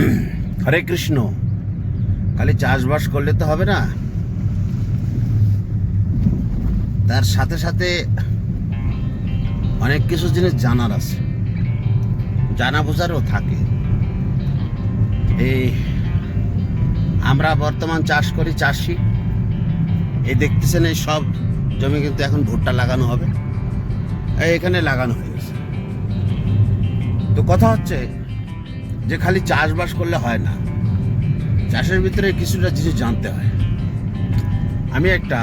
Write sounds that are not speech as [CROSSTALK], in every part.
[CLEARS THROAT] হরে কৃষ্ণ। খালি চাষবাস করলে তো হবে না। তার সাথে সাথে অনেক কিছু জিনিস জানার আছে। জানা বোঝারও থাকে। এই আমরা বর্তমান চাষ করি, চাষি। এই দেখতেছেন এই সব জমি কিন্তু এখন ভুট্টা লাগানো হবে। এখানে লাগানো হয়ে গেছে। তো কথা হচ্ছে যে খালি চাষবাস করলে হয় না। চাষের ভিতরে কিছুটা জিনিস জানতে হয়। আমি একটা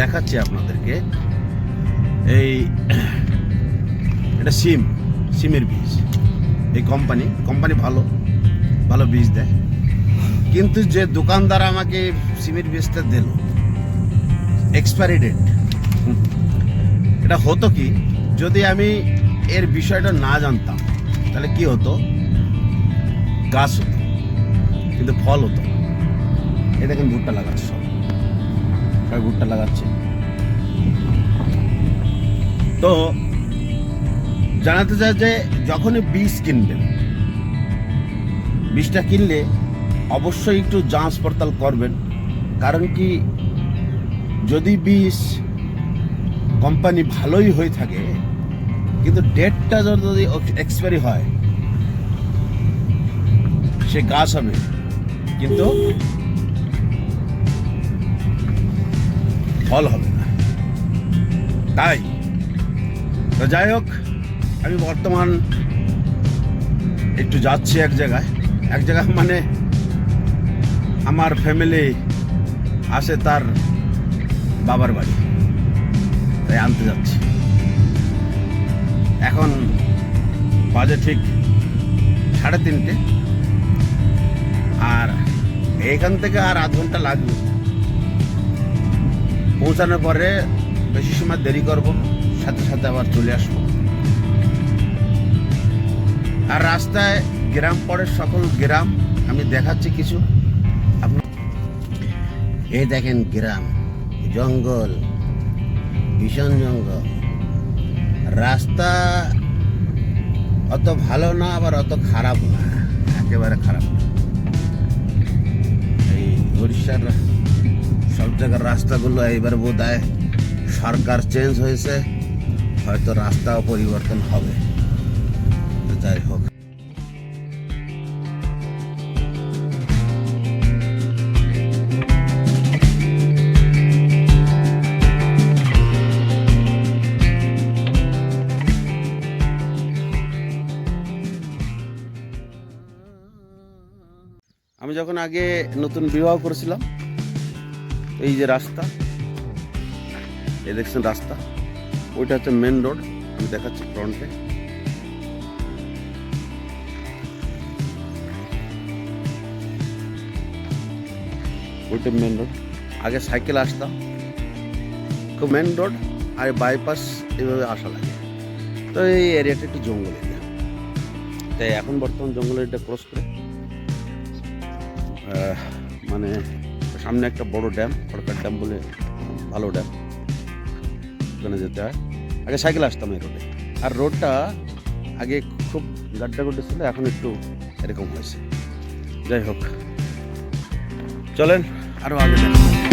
দেখাচ্ছি আপনাদেরকে। এই এটা সিম, সিমের বীজ। এই কোম্পানি কোম্পানি ভালো ভালো বীজ দেয়। কিন্তু যে দোকানদার আমাকে সিমের বীজটা দিল এক্সপায়ারি ডেট এটা হতো কি, যদি আমি এর বিষয়টা না জানতাম তাহলে কি হতো? গাছ হতো, কিন্তু ফল হতো। এই দেখেন ভুট্টা লাগাচ্ছে সব। সবাই ভুট্টা লাগাচ্ছে। তো জানাতে চাই যে যখনই বীজ কিনবেন, বীজটা কিনলে অবশ্যই একটু যাঞ্চ পড়তাল করবেন। কারণ কি, যদি বীজ কোম্পানি ভালোই হয়ে থাকে কিন্তু ডেটটা যদি এক্সপায়ারি হয়, সে গাছ হবে। কিন্তু ফল হবে না। তাই, তো যাই হোক, আমি বর্তমান একটু যাচ্ছি এক জায়গায়। এক জায়গায় মানে আমার ফ্যামিলি আসে তার বাবার বাড়ি। তাই আনতে যাচ্ছি। এখন বাজে ঠিক সাড়ে তিনটে। আর এখান থেকে আর আধ ঘণ্টা লাগবে। পৌঁছানোর পরে বেশি সময় দেরি করব, সাথে সাথে আবার চলে আসব। আর রাস্তায় গ্রাম পড়ে সকল গ্রাম, আমি দেখাচ্ছি কিছু। এই দেখেন গ্রাম, জঙ্গল, ভীষণ জঙ্গল। রাস্তা অত ভালো না, আবার অত খারাপ না। একেবারে খারাপ। না এই উড়িষ্যার সব জায়গার রাস্তাগুলো এইবার বোধ হয় সরকার চেঞ্জ হয়েছে। হয়তো রাস্তাও পরিবর্তন হবে। যাই হোক। আমি যখন আগে নতুন বিবাহ করেছিলাম, এই যে রাস্তা, এই দেখছেন রাস্তা, ওইটা হচ্ছে মেন রোড আমি দেখাচ্ছি ফ্রন্টে ওইটা মেন রোড আগে সাইকেল আসতাম। খুব মেন রোড আর বাইপাস এভাবে আসা লাগে। তো এই এরিয়াটা একটু জঙ্গল এরিয়া তাই এখন বর্তমান জঙ্গল এরিয়াটা ক্রস করে মানে সামনে একটা বড় ড্যাম, সরকার ড্যাম বলে ভালো ড্যাম। ওখানে যেতে হয়। আগে সাইকেল আসতাম এই রোডে আর রোডটা আগে খুব গাড্ডা গুড্ডা ছিল, এখন একটু এরকম হয়েছে। যাই হোক, চলেন আরও আগে দেখা।